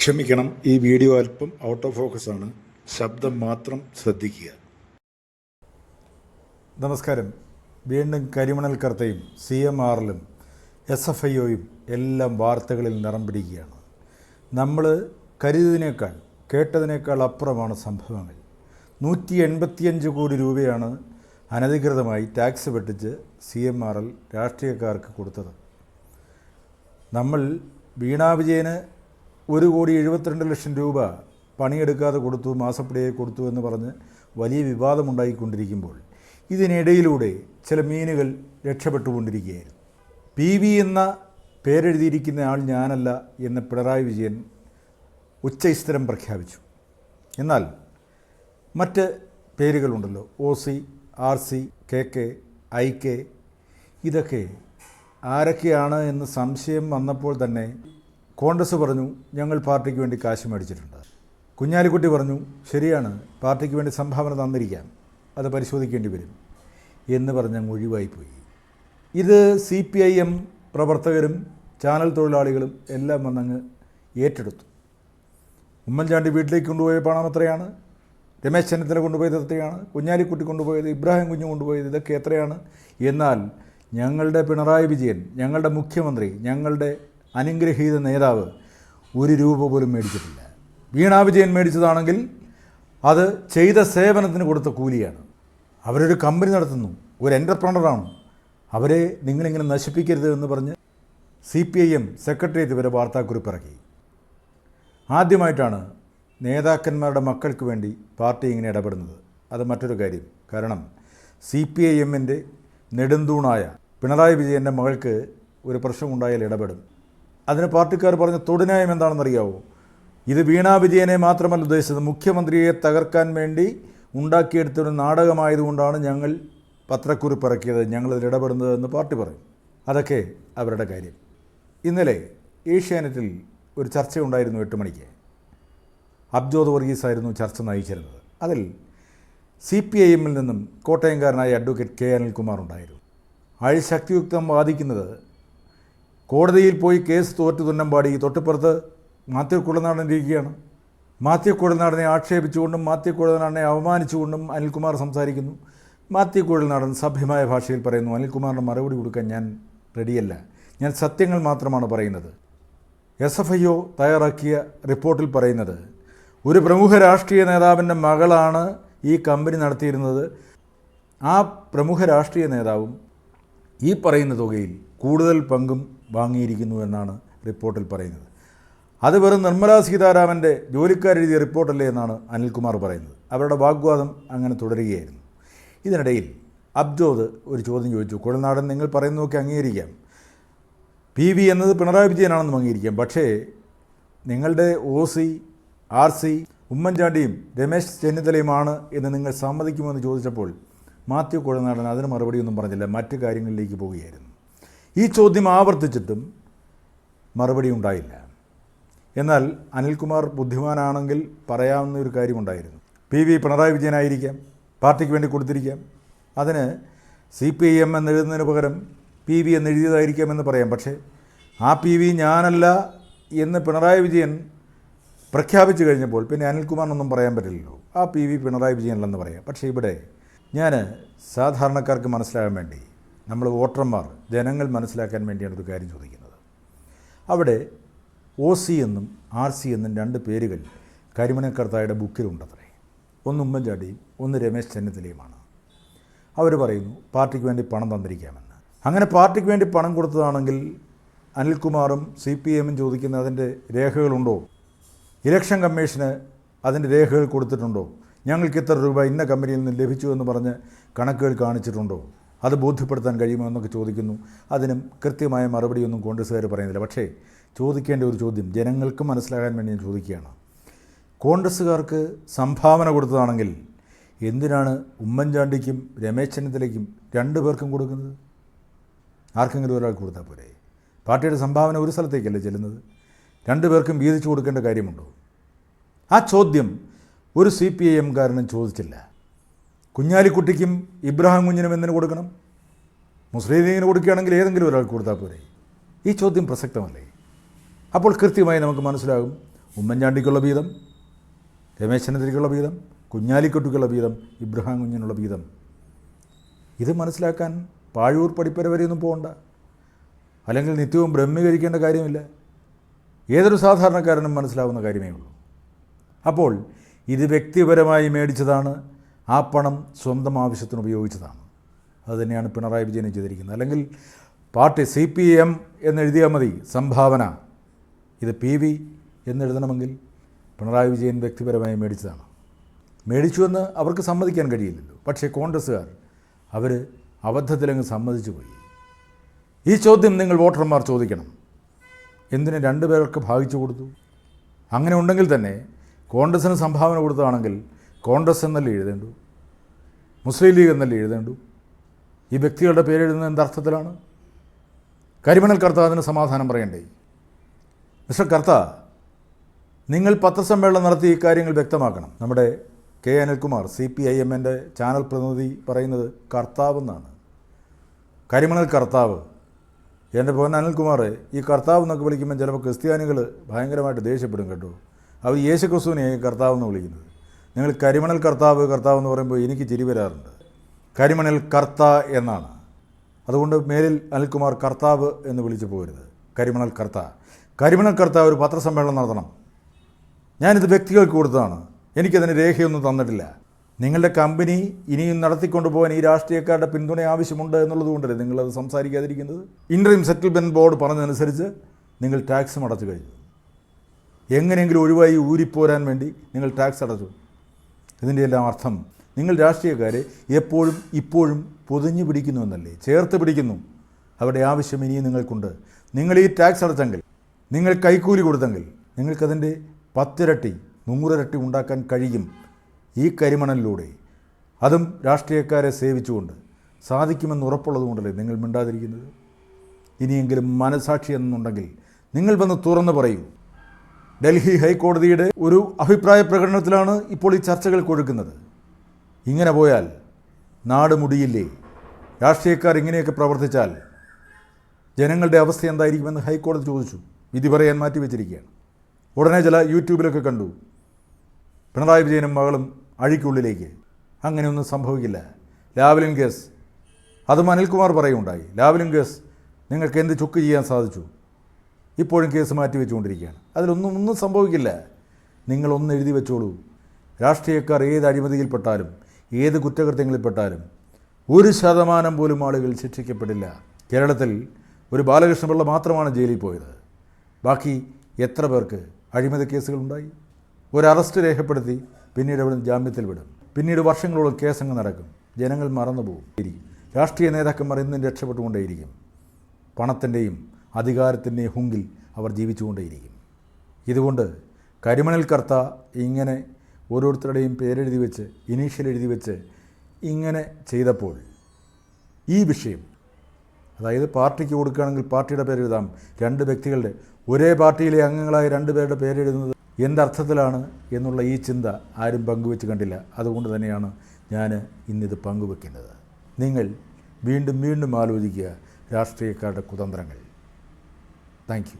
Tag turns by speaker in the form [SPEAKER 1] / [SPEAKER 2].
[SPEAKER 1] ക്ഷമിക്കണം ഈ വീഡിയോ അല്പം ഔട്ട് ഓഫ് ഫോക്കസ് ആണ്. ശബ്ദം മാത്രം ശ്രദ്ധിക്കുക.
[SPEAKER 2] നമസ്കാരം. വീണ്ടും കരിമണൽ കർത്തയും സി എം ആറിലും എസ് എഫ് ഐ ഒയും എല്ലാം വാർത്തകളിൽ നിറം പിടിക്കുകയാണ്. നമ്മൾ കരുതിയതിനേക്കാൾ കേട്ടതിനേക്കാൾ അപ്പുറമാണ് സംഭവങ്ങൾ. നൂറ്റി എൺപത്തിയഞ്ച് കോടി രൂപയാണ് അനധികൃതമായി ടാക്സ് വെട്ടിച്ച് സി എം ആർ എൽ രാഷ്ട്രീയക്കാർക്ക് കൊടുത്തത്. നമ്മൾ വീണാ വിജയന് ഒരു കോടി എഴുപത്തിരണ്ട് ലക്ഷം രൂപ പണിയെടുക്കാതെ കൊടുത്തു മാസപ്പടിയെ കൊടുത്തു എന്ന് പറഞ്ഞ് വലിയ വിവാദമുണ്ടായിക്കൊണ്ടിരിക്കുമ്പോൾ ഇതിനിടയിലൂടെ ചില മീനുകൾ രക്ഷപ്പെട്ടുകൊണ്ടിരിക്കുകയായിരുന്നു. പി വി എന്ന പേരെഴുതിയിരിക്കുന്ന ആൾ ഞാനല്ല എന്ന് പിണറായി വിജയൻ ഉച്ചസ്ഥിരം പ്രഖ്യാപിച്ചു. എന്നാൽ മറ്റ് പേരുകളുണ്ടല്ലോ O C R C K K I K ഇതൊക്കെ ആരൊക്കെയാണ് എന്ന് സംശയം വന്നപ്പോൾ തന്നെ കോൺഗ്രസ് പറഞ്ഞു ഞങ്ങൾ പാർട്ടിക്ക് വേണ്ടി കാശ് മേടിച്ചിട്ടുണ്ട്. കുഞ്ഞാലിക്കുട്ടി പറഞ്ഞു ശരിയാണ് പാർട്ടിക്ക് വേണ്ടി സംഭാവന തന്നിരിക്കാം. അത് പരിശോധിക്കേണ്ടി വരും. എന്ന് പറഞ്ഞ് ഒഴിവായിപ്പോയി ഇത് സി പി ഐ എം പ്രവർത്തകരും ചാനൽ തൊഴിലാളികളും എല്ലാം വന്നങ്ങ് ഏറ്റെടുത്തു. ഉമ്മൻചാണ്ടി വീട്ടിലേക്ക് കൊണ്ടുപോയ പണം എത്രയാണ്? രമേശ് ചെന്നിത്തല കൊണ്ടുപോയത് എത്രയാണ്? കുഞ്ഞാലിക്കുട്ടി കൊണ്ടുപോയത് ഇബ്രാഹിം കുഞ്ഞു കൊണ്ടുപോയത് ഇതൊക്കെ എത്രയാണ്? എന്നാൽ ഞങ്ങളുടെ പിണറായി വിജയൻ ഞങ്ങളുടെ മുഖ്യമന്ത്രി ഞങ്ങളുടെ അനുഗ്രഹീത നേതാവ് ഒരു രൂപ പോലും മേടിച്ചിട്ടില്ല. വീണാ വിജയൻ മേടിച്ചതാണെങ്കിൽ അത് ചെയ്ത സേവനത്തിന് കൊടുത്ത കൂലിയാണ്. അവരൊരു കമ്പനി നടത്തുന്നു ഒരു എന്റർപ്രണറാണ് അവരെ നിങ്ങളിങ്ങനെ നശിപ്പിക്കരുത് എന്ന് പറഞ്ഞ് C P I M secretariat വരെ വാർത്താക്കുറിപ്പ് ഇറക്കി ആദ്യമായിട്ടാണ് നേതാക്കന്മാരുടെ മക്കൾക്ക് വേണ്ടി പാർട്ടി ഇങ്ങനെ ഇടപെടുന്നത്. അത് മറ്റൊരു കാര്യം. കാരണം സി പി ഐ എമ്മിന്റെ നെടുന്തൂണായ പിണറായി വിജയന്റെ മകൾക്ക് ഒരു പ്രശ്നമുണ്ടായാൽ ഇടപെടും. അതിന് പാർട്ടിക്കാർ പറഞ്ഞ തൊടുന്യായം എന്താണെന്നറിയാവോ? ഇത് വീണാ വിജയനെ മാത്രമല്ല ഉദ്ദേശിച്ചത്. മുഖ്യമന്ത്രിയെ തകർക്കാൻ വേണ്ടി ഉണ്ടാക്കിയെടുത്തൊരു നാടകമായതുകൊണ്ടാണ് ഞങ്ങൾ പത്രക്കുറിപ്പ് ഇറക്കിയത് ഞങ്ങളിതിൽ ഇടപെടുന്നത് എന്ന് പാർട്ടി പറയും. അതൊക്കെ അവരുടെ കാര്യം. ഇന്നലെ ഏഷ്യാനെറ്റിൽ ഒരു ചർച്ചയുണ്ടായിരുന്നു എട്ട് മണിക്ക്. അബ്ജോദ് വർഗീസ് ആയിരുന്നു ചർച്ച നയിച്ചിരുന്നത്. അതിൽ സി പി ഐ എമ്മിൽ നിന്നും കോട്ടയംകാരനായ അഡ്വക്കേറ്റ് കെ അനിൽകുമാർ ഉണ്ടായിരുന്നു. അയാൾ ശക്തിയുക്തം വാദിക്കുന്നത് കോടതിയിൽ പോയി കേസ് തോറ്റു തുന്നമ്പാടി തൊട്ടിപ്പുറത്ത് മാത്യു കുളനാടൻ ഇരിക്കുകയാണ്. മാത്യു കുഴൽനാടനെ ആക്ഷേപിച്ചുകൊണ്ടും മാത്യു കുഴൽനാടനെ അവമാനിച്ചുകൊണ്ടും അനിൽകുമാർ സംസാരിക്കുന്നു. മാത്യു കുഴൽനാടൻ സഭ്യമായ ഭാഷയിൽ പറയുന്നു അനിൽകുമാറിന് മറുപടി കൊടുക്കാൻ ഞാൻ റെഡിയല്ല. ഞാൻ സത്യങ്ങൾ മാത്രമാണ് പറയുന്നത്. എസ് എഫ് ഐ ഒ തയ്യാറാക്കിയ റിപ്പോർട്ടിൽ പറയുന്നത് ഒരു പ്രമുഖ രാഷ്ട്രീയ നേതാവിന്റെ മകളാണ് ഈ കമ്പനി നടത്തിയിരുന്നത്. ആ പ്രമുഖ രാഷ്ട്രീയ നേതാവും ഈ പറയുന്ന തുകയിൽ കൂടുതൽ പങ്കും വാങ്ങിയിരിക്കുന്നു എന്നാണ് റിപ്പോർട്ടിൽ പറയുന്നത്. അത് വെറും നിർമ്മലാ സീതാരാമന്റെ ജോലിക്കാരെഴുതിയ റിപ്പോർട്ടല്ലേ എന്നാണ് അനിൽകുമാർ പറയുന്നത്. അവരുടെ വാഗ്വാദം അങ്ങനെ തുടരുകയായിരുന്നു. ഇതിനിടയിൽ അബ്ജോദ് ഒരു ചോദ്യം ചോദിച്ചു. കുഴൽനാടൻ നിങ്ങൾ പറയുന്നതൊക്കെ അംഗീകരിക്കാം. പി വി എന്നത് പിണറായി വിജയനാണെന്നും അംഗീകരിക്കാം. പക്ഷേ നിങ്ങളുടെ ഒ സി ആർ സി ഉമ്മൻചാണ്ടിയും രമേശ് ചെന്നിത്തലയുമാണ് എന്ന് നിങ്ങൾ സമ്മതിക്കുമെന്ന് ചോദിച്ചപ്പോൾ മാത്യു കുഴൽനാടൻ അതിന് മറുപടിയൊന്നും പറഞ്ഞില്ല. മറ്റു കാര്യങ്ങളിലേക്ക് പോവുകയായിരുന്നു. ഈ ചോദ്യം ആവർത്തിച്ചിട്ടും മറുപടി ഉണ്ടായില്ല. എന്നാൽ അനിൽകുമാർ ബുദ്ധിമാനാണെങ്കിൽ പറയാവുന്ന ഒരു കാര്യമുണ്ടായിരുന്നു. പി വി പിണറായി വിജയനായിരിക്കാം പാർട്ടിക്ക് വേണ്ടി കൊടുത്തിരിക്കാം. അതിന് സി പി ഐ എം എന്നെഴുതുന്നതിന് പകരം പി വി എന്നെഴുതിയതായിരിക്കാം എന്ന് പറയാം. പക്ഷേ ആ പി വി ഞാനല്ല എന്ന് പിണറായി വിജയൻ പ്രഖ്യാപിച്ചു കഴിഞ്ഞപ്പോൾ പിന്നെ അനിൽകുമാറിനൊന്നും പറയാൻ പറ്റില്ലല്ലോ. ആ പി വി പിണറായി വിജയനല്ലെന്ന് പറയാം. പക്ഷേ ഇവിടെ ഞാൻ സാധാരണക്കാർക്ക് മനസ്സിലാകാൻ വേണ്ടി നമ്മൾ വോട്ടർമാർ ജനങ്ങൾ മനസ്സിലാക്കാൻ വേണ്ടിയാണ് ഒരു കാര്യം ചോദിക്കുന്നത്. അവിടെ ഒ സി എന്നും ആർ സി എന്നും രണ്ട് പേരുകൾ കരിമണക്കർത്തായുടെ ബുക്കിലുണ്ടത്രേ. ഒന്ന് ഉമ്മൻചാണ്ടിയും ഒന്ന് രമേശ് ചെന്നിത്തലയുമാണ്. അവർ പറയുന്നു പാർട്ടിക്ക് വേണ്ടി പണം തന്നിരിക്കാമെന്ന്. അങ്ങനെ പാർട്ടിക്ക് വേണ്ടി പണം കൊടുത്തതാണെങ്കിൽ അനിൽകുമാറും സി പി എമ്മും ചോദിക്കുന്ന അതിന്റെ രേഖകളുണ്ടോ? ഇലക്ഷൻ കമ്മീഷന് അതിന്റെ രേഖകൾ കൊടുത്തിട്ടുണ്ടോ? ഞങ്ങൾക്ക് ഇത്ര രൂപ ഇന്ന കമ്പനിയിൽ നിന്ന് ലഭിച്ചു എന്ന് പറഞ്ഞ് കണക്കുകൾ കാണിച്ചിട്ടുണ്ടോ? അത് ബോധ്യപ്പെടുത്താൻ കഴിയുമോ എന്നൊക്കെ ചോദിക്കുന്നു. അതിനും കൃത്യമായ മറുപടിയൊന്നും കോൺഗ്രസ്സുകാർ പറയുന്നില്ല. പക്ഷേ ചോദിക്കേണ്ട ഒരു ചോദ്യം ജനങ്ങൾക്ക് മനസ്സിലാകാൻ വേണ്ടി ഞാൻ ചോദിക്കുകയാണ്. കോൺഗ്രസ്സുകാർക്ക് സംഭാവന കൊടുത്തതാണെങ്കിൽ എന്തിനാണ് ഉമ്മൻചാണ്ടിക്കും രമേശ് ചെന്നിത്തലയ്ക്കും രണ്ടു പേർക്കും കൊടുക്കുന്നത്? ആർക്കെങ്കിലും ഒരാൾക്ക് കൊടുത്താൽ പോരെ? പാർട്ടിയുടെ സംഭാവന ഒരു സ്ഥലത്തേക്കല്ലേ ചെല്ലുന്നത്? രണ്ടു പേർക്കും വീതിച്ചു കൊടുക്കേണ്ട കാര്യമുണ്ടോ? ആ ചോദ്യം ഒരു സി പി ഐ എംകാരനും ചോദിച്ചില്ല. കുഞ്ഞാലിക്കുട്ടിക്കും ഇബ്രാഹിം കുഞ്ഞിനും എന്തിനു കൊടുക്കണം? മുസ്ലിം ലീഗിന് കൊടുക്കുകയാണെങ്കിൽ ഏതെങ്കിലും ഒരാൾക്ക് കൊടുത്താൽ പോരെ? ഈ ചോദ്യം പ്രസക്തമല്ലേ? അപ്പോൾ കൃത്യമായി നമുക്ക് മനസ്സിലാകും ഉമ്മൻചാണ്ടിക്കുള്ള വീതം രമേശ് ചെന്നിത്തലയ്ക്കുള്ള വീതം കുഞ്ഞാലിക്കുട്ടിക്കുള്ള വീതം ഇബ്രഹാം കുഞ്ഞിനുള്ള വീതം ഇത് മനസ്സിലാക്കാൻ പാഴൂർ പഠിപ്പര വരെയൊന്നും പോകണ്ട. അല്ലെങ്കിൽ നിത്യവും ബ്രഹ്മീകരിക്കേണ്ട കാര്യമില്ല. ഏതൊരു സാധാരണക്കാരനും മനസ്സിലാവുന്ന കാര്യമേ ഉള്ളൂ. അപ്പോൾ ഇത് വ്യക്തിപരമായി മേടിച്ചതാണ് ആ പണം സ്വന്തം ആവശ്യത്തിന് ഉപയോഗിച്ചതാണ്. അതുതന്നെയാണ് പിണറായി വിജയൻ ചെയ്തിരിക്കുന്നത്. അല്ലെങ്കിൽ പാർട്ടി സി പി എം എന്നെഴുതിയാൽ മതി സംഭാവന. ഇത് പി വി എന്നെഴുതണമെങ്കിൽ പിണറായി വിജയൻ വ്യക്തിപരമായി മേടിച്ചതാണ്. മേടിച്ചുവെന്ന് അവർക്ക് സമ്മതിക്കാൻ കഴിയില്ലല്ലോ. പക്ഷേ കോൺഗ്രസ്സുകാർ അവർ അബദ്ധത്തിലങ്ങ് സമ്മതിച്ചു പോയി. ഈ ചോദ്യം നിങ്ങൾ വോട്ടർമാർ ചോദിക്കണം. എന്തിന് രണ്ടു പേർക്ക് ഭാഗിച്ചു കൊടുത്തു? അങ്ങനെ ഉണ്ടെങ്കിൽ തന്നെ കോൺഗ്രസ്സിന് സംഭാവന കൊടുത്തതാണെങ്കിൽ കോൺഗ്രസ് എന്നല്ലേ എഴുതേണ്ടു? മുസ്ലിം ലീഗ് എന്നല്ലേ എഴുതേണ്ടു? ഈ വ്യക്തികളുടെ പേരെഴുതുന്നത് എന്തർത്ഥത്തിലാണ് കരിമണൽ കർത്ത അതിന് സമാധാനം പറയണ്ടേ? മിസ്റ്റർ കർത്ത നിങ്ങൾ പത്രസമ്മേളനം നടത്തി ഈ കാര്യങ്ങൾ വ്യക്തമാക്കണം. നമ്മുടെ K Anilkumar C P I എമ്മിന്റെ ചാനൽ പ്രതിനിധി പറയുന്നത് കർത്താവ് എന്നാണ് കരിമണൽ കർത്താവ് എന്റെ പോൻ അനിൽകുമാർ ഈ കർത്താവ് എന്നൊക്കെ വിളിക്കുമ്പോൾ ചിലപ്പോൾ ക്രിസ്ത്യാനികൾ ഭയങ്കരമായിട്ട് ദേഷ്യപ്പെടും കേട്ടോ. അവർ യേശു ക്രിസ്തുവിനെ കർത്താവ് എന്ന് വിളിക്കുന്നത്. നിങ്ങൾ കരിമണൽ കർത്താവ് കർത്താവ് എന്ന് പറയുമ്പോൾ എനിക്ക് ചിരി വരാറുണ്ട്. കരിമണൽ കർത്ത എന്നാണ്. അതുകൊണ്ട് മേലിൽ അനിൽകുമാർ കർത്താവ് എന്ന് വിളിച്ചു പോകരുത് കരിമണൽ കർത്ത. കരിമണൽ കർത്ത ഒരു പത്രസമ്മേളനം നടത്തണം. ഞാനിത് വ്യക്തികൾക്ക് കൊടുത്തതാണ്. എനിക്കതിന് രേഖയൊന്നും തന്നിട്ടില്ല. നിങ്ങളുടെ കമ്പനി ഇനിയും നടത്തിക്കൊണ്ടു പോകാൻ ഈ രാഷ്ട്രീയക്കാരുടെ പിന്തുണ ആവശ്യമുണ്ട് എന്നുള്ളത് കൊണ്ടല്ലേ നിങ്ങളത് സംസാരിക്കാതിരിക്കുന്നത്? ഇൻട്രീം സെറ്റിൽമെന്റ് ബോർഡ് പറഞ്ഞതനുസരിച്ച് നിങ്ങൾ ടാക്സ് അടച്ചു കഴിഞ്ഞു. എങ്ങനെയെങ്കിലും ഒഴിവായി ഊരിപ്പോരാൻ വേണ്ടി നിങ്ങൾ ടാക്സ് അടച്ചു. ഇതിന്റെ എല്ലാം അർത്ഥം നിങ്ങൾ രാഷ്ട്രീയക്കാരെ എപ്പോഴും ഇപ്പോഴും പൊതിഞ്ഞു പിടിക്കുന്നു എന്നല്ലേ ചേർത്ത് പിടിക്കുന്നു. അവരുടെ ആവശ്യം ഇനിയും നിങ്ങൾക്കുണ്ട്. നിങ്ങൾ ഈ ടാക്സ് അടച്ചെങ്കിൽ നിങ്ങൾ കൈക്കൂലി കൊടുത്തെങ്കിൽ നിങ്ങൾക്കതിന്റെ പത്തിരട്ടി നൂറിരട്ടി ഉണ്ടാക്കാൻ കഴിയും ഈ കരിമണലിലൂടെ. അതും രാഷ്ട്രീയക്കാരെ സേവിച്ചുകൊണ്ട്. സാധിക്കുമെന്ന് ഉറപ്പുള്ളത് കൊണ്ടല്ലേ നിങ്ങൾ മിണ്ടാതിരിക്കുന്നത്? ഇനിയെങ്കിലും മനസാക്ഷി എന്നുണ്ടെങ്കിൽ നിങ്ങൾ വന്ന് തുറന്നു പറയൂ. ഡൽഹി ഹൈക്കോടതിയുടെ ഒരു അഭിപ്രായ പ്രകടനത്തിലാണ് ഇപ്പോൾ ഈ ചർച്ചകൾ കൊഴുക്കുന്നത്. ഇങ്ങനെ പോയാൽ നാട് മുടിയില്ലേ? രാഷ്ട്രീയക്കാർ ഇങ്ങനെയൊക്കെ പ്രവർത്തിച്ചാൽ ജനങ്ങളുടെ അവസ്ഥ എന്തായിരിക്കുമെന്ന് ഹൈക്കോടതി ചോദിച്ചു. വിധി പറയാൻ മാറ്റിവെച്ചിരിക്കുകയാണ് ഉടനെ ചില യൂട്യൂബിലൊക്കെ കണ്ടു. പിണറായി വിജയനും മകളും അഴിക്കുള്ളിലേക്ക്. അങ്ങനെയൊന്നും സംഭവിക്കില്ല. Lavalin case. അതും അനിൽകുമാർ പറയുണ്ടായി ലാവലിൻ കേസ് നിങ്ങൾക്ക് എന്ത് ചുക്ക് ചെയ്യാൻ സാധിച്ചു? ഇപ്പോഴും കേസ് മാറ്റി വെച്ചുകൊണ്ടിരിക്കുകയാണ്. അതിലൊന്നും ഒന്നും സംഭവിക്കില്ല. നിങ്ങളൊന്ന് എഴുതി വെച്ചോളൂ. രാഷ്ട്രീയക്കാർ ഏത് അഴിമതിയിൽപ്പെട്ടാലും ഏത് കുറ്റകൃത്യങ്ങളിൽപ്പെട്ടാലും ഒരു ശതമാനം പോലും ആളുകൾ ശിക്ഷിക്കപ്പെടില്ല. കേരളത്തിൽ ഒരു ബാലകൃഷ്ണപിള്ള മാത്രമാണ് ജയിലിൽ പോയത്. ബാക്കി എത്ര പേർക്ക് അഴിമതി കേസുകളുണ്ടായി? ഒരു അറസ്റ്റ് രേഖപ്പെടുത്തി പിന്നീട് അവിടെ ജാമ്യത്തിൽ വിടും. പിന്നീട് വർഷങ്ങളോളം കേസങ്ങ് നടക്കും. ജനങ്ങൾ മറന്നുപോകും. രാഷ്ട്രീയ നേതാക്കന്മാർ ഇന്നും രക്ഷപ്പെട്ടുകൊണ്ടേയിരിക്കും. പണത്തിന്റെയും അധികാരത്തിന്റെയും ഹുങ്കിൽ അവർ ജീവിച്ചുകൊണ്ടേയിരിക്കും. ഇതുകൊണ്ട് കരിമണൽ കർത്ത ഇങ്ങനെ ഓരോരുത്തരുടെയും പേരെഴുതി വെച്ച് ഇനീഷ്യൽ എഴുതി വെച്ച് ഇങ്ങനെ ചെയ്തപ്പോൾ ഈ വിഷയം അതായത് പാർട്ടിക്ക് കൊടുക്കുകയാണെങ്കിൽ പാർട്ടിയുടെ പേര് എഴുതാം രണ്ട് വ്യക്തികളുടെ ഒരേ പാർട്ടിയിലെ അംഗങ്ങളായ രണ്ട് പേരുടെ പേരെഴുതുന്നത് എന്തർത്ഥത്തിലാണ് എന്നുള്ള ഈ ചിന്ത ആരും പങ്കുവെച്ച് കണ്ടില്ല. അതുകൊണ്ട് തന്നെയാണ് ഞാൻ ഇന്നിത് പങ്കുവെക്കുന്നത്. നിങ്ങൾ വീണ്ടും വീണ്ടും ആലോചിക്കുക രാഷ്ട്രീയക്കാരുടെ കുതന്ത്രങ്ങൾ. Thank you.